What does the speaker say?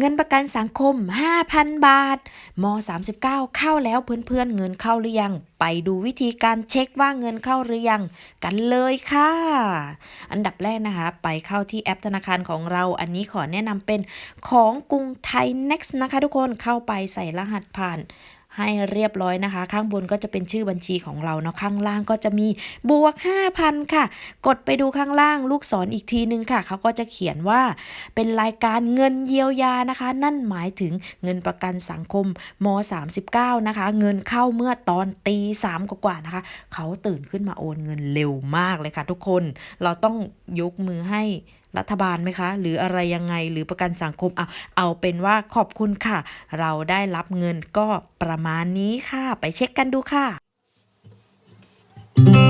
เงินประกันสังคม 5,000 บาทม39 เข้าแล้วเพื่อนๆเงินเข้าหรือยัง ไปดูวิธีการเช็คว่าเงินเข้าหรือยัง กันเลยค่ะ อันดับแรกนะคะ ไปเข้าที่แอปธนาคารของเรา อันนี้ขอแนะนำเป็นของกรุงไทย next นะคะทุกคนเข้าไปใส่รหัสผ่าน ให้เรียบร้อยนะคะ ข้างบนก็จะเป็นชื่อบัญชีของเราเนาะข้างล่างก็จะมีบวก 5,000 ค่ะ กดไปดูข้างล่างลูกศรออีกทีนึงค่ะ เขาก็จะเขียนว่าเป็นรายการเงินเยียวยานะคะ นั่นหมายถึงเงินประกันสังคมม 39 นะคะ เงินเข้าเมื่อตอนตีสามกว่านะคะ เขาตื่นขึ้นมาโอนเงินเร็วมากเลยค่ะทุกคน เราต้องยกมือให้รัฐบาลไหมคะ หรืออะไรยังไงหรือประกันสังคมเอาเอาเป็นว่าขอบคุณค่ะ เราได้รับเงินก็ประมาณนี้ค่ะ ไปเช็คกันดูค่ะ thank you